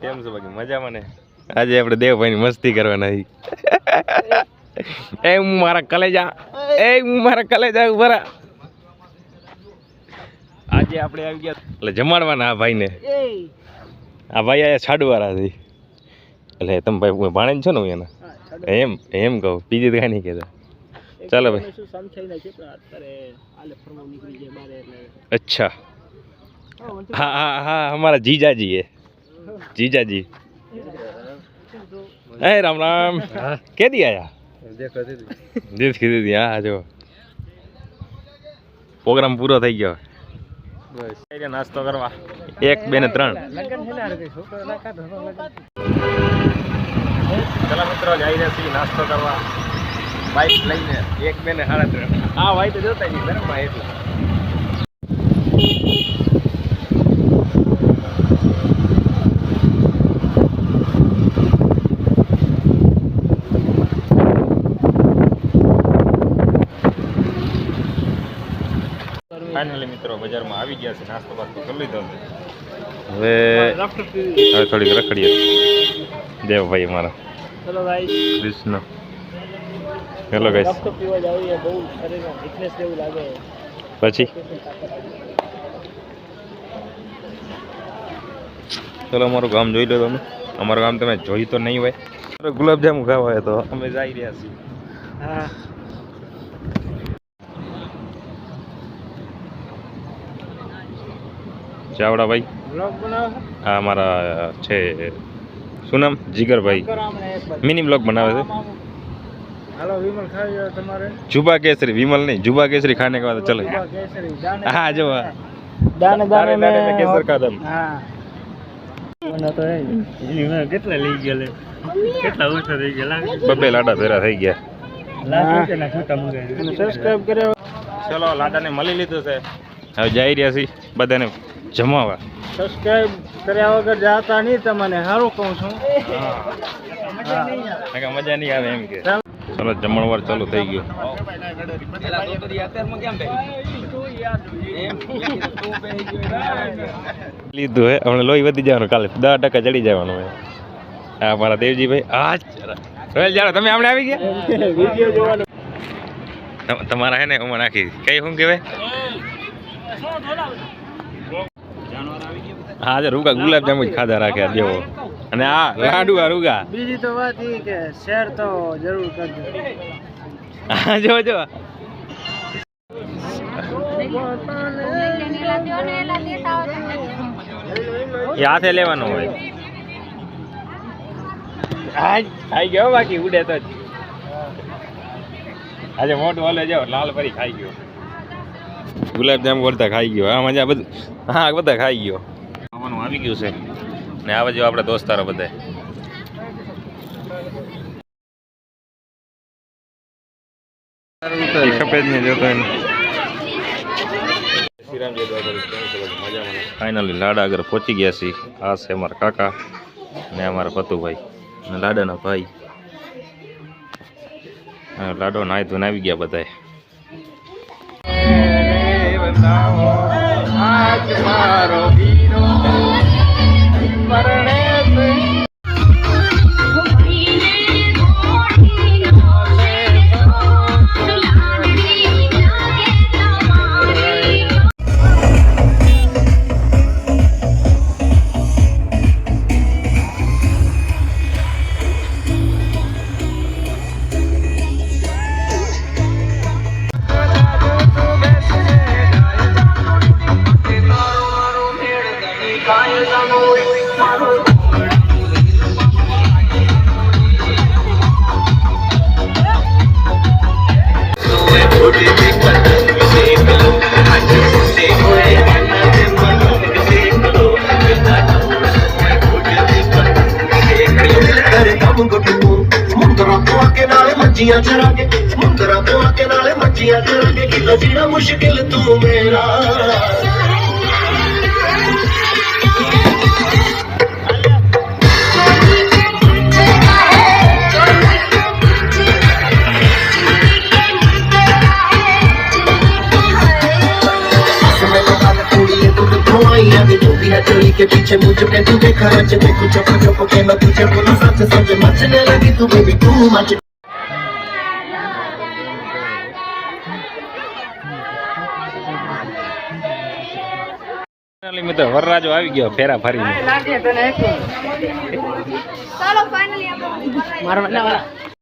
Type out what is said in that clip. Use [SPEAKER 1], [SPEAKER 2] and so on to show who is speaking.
[SPEAKER 1] કેમ છો બાકી? મજામાં ને? આજે આપણે દેવભાઈની મસ્તી કરવાના છે એ હું મારા કલેજા એ હું મારા કલેજા ઉભરા આજે આપણે આવી ગયા એટલે જમાડવાના આ ભાઈને. આ ભાઈ આયા છાડવાળા છે. એટલે તમે ભાઈ ભાણે છો ને હું એના? એમ એમ કહું બીજી કાંઈ નહીં કહેતા. ચાલો ભાઈ. અચ્છા. હા હા હા અમારા જીજાજી है જીજાજી. હે રામ રામ. કે દી આયા? દેશ કીધી હતી હા જો. પ્રોગ્રામ પૂરો થઈ ગયો. નાસ્તો કરવા એક બે ને ત્રણ. ચલા મિત્રો જઈ રહ્યા નાસ્તો કરવા. બાઈક લઈને એક બે ને હાડા ત્રણ. આ ભાઈ તો જોતા ગરમમાં એટલે ફાઇનલી મિત્રો બજારમાં આવી ગયા છે નાસ્તો બાસ્તો કરી લીધો હવે હવે થોડીક રખડીએ. દેવભાઈ મારા
[SPEAKER 2] ચલો ગાઈસ
[SPEAKER 1] કૃષ્ણ. હેલો ગાઈસ
[SPEAKER 2] રક્ત પીવા જાવી બહુ શરીરમાં ફિટનેસ જેવું લાગે.
[SPEAKER 1] પછી? ચલો અમારું ગામ જોઈ લો તમે. અમારું ગામ તમે જોઈ તો નહીં હોય. અમારે ગુલાબજામુ ખાવા હોય તો અમે જઈ રહ્યા છીએ.
[SPEAKER 2] હા.
[SPEAKER 1] ચાવડાભાઈ.
[SPEAKER 2] ભાઈ
[SPEAKER 1] આ અમારા છે. શું નામ? જીગરભાઈ. મિની બ્લોગ બનાવે છે?
[SPEAKER 2] હાલો વિમલ ખાઈ જાઓ તમારે.
[SPEAKER 1] જુબા કેસરી વિમલ નહીં જુબા કેસરી ખાને કા તો ચલે. હા જો
[SPEAKER 2] દાને દાને
[SPEAKER 1] દાને દાને કેસર કાદમ
[SPEAKER 2] હા. મને તો એ કેટલા લઈ ગયા લે કેટલા ઓછા થઈ ગયા
[SPEAKER 1] બબે લાડા ભેરા થઈ ગયા.
[SPEAKER 2] સબસ્ક્રાઇબ કર્યો.
[SPEAKER 1] ચલો લાડાને મળી લીધું છે. હવે જઈ રહ્યા છીએ બધાને. જમાવા.
[SPEAKER 2] સબસ્ક્રાઇબ કર્યા વગર જાતા નહીં તમને સારું કહું છું.
[SPEAKER 1] કે મજા નહીં આવે એમ કે. ચલો જમણવાર ચાલુ થઈ ગયું. લીધું હે હમણાં લોહી વધી જવાનું કાલે દસ ટકા ચડી જવાનું હે. હા મારા દેવજીભાઈ હા રોયલ જાડો તમે હમણાં આવી ગયા?
[SPEAKER 2] વીડિયો જોવાનો.
[SPEAKER 1] તમ- તમારા હે ને ઉમર નાખી કઈ શું કહેવાય? હા આજે રૂગા ગુલાબજાંબુ જ ખાધા રાખ્યા દેવો. અને આ લાડુ આ રૂગા.
[SPEAKER 2] બીજી તો વાત એ કે શેર તો જરૂર કરજો.
[SPEAKER 1] હા જો જો. એ હાથે લેવાનું હોય. આજ ખાઈ ગયો બાકી ઉડે તો જ. આજે મોટું હાલે જાવ લાલ ફરી ખાઈ ગયો. ગુલાબજાંબુ બધા ખાઈ ગયો. હા મજા બધું હા બધા ખાઈ ગયો. ખાવાનું આવી ગયું છે. ને આવે જો આપણા દોસ્તારો બધા. ફાઇનલી લાડા આગળ પહોંચી ગયા છીએ. આ છે અમારા કાકા ને અમારા પતુભાઈ અને લાડાના ભાઈ. લાડો નાય ધોઈને આવી ગયા બધાએ
[SPEAKER 3] ਨਾਲੇ ਮੱਜੀਆਂ ਚਰਾਂਗੇ ਮੁੰਦਰਾ ਤੋਂ ਅੱਗੇ ਨਾਲੇ ਮੱਜੀਆਂ ਚਰਾਂਗੇ ਕਿਲਾ ਜੀਣਾ ਮੁਸ਼ਕਿਲ ਤੂੰ ਮੇਰਾ
[SPEAKER 4] के पीछे
[SPEAKER 3] पीछे मुझ पे तू देखा रच देखो चुप चुप के मैं तुझे बोला सच सच मचने लगी तू बेबी तू मच
[SPEAKER 1] ફાઇનલી મિત્રો વરરાજો આવી ગયો ફેરા ફરીને.
[SPEAKER 4] ચાલો ફાઇનલી આપણે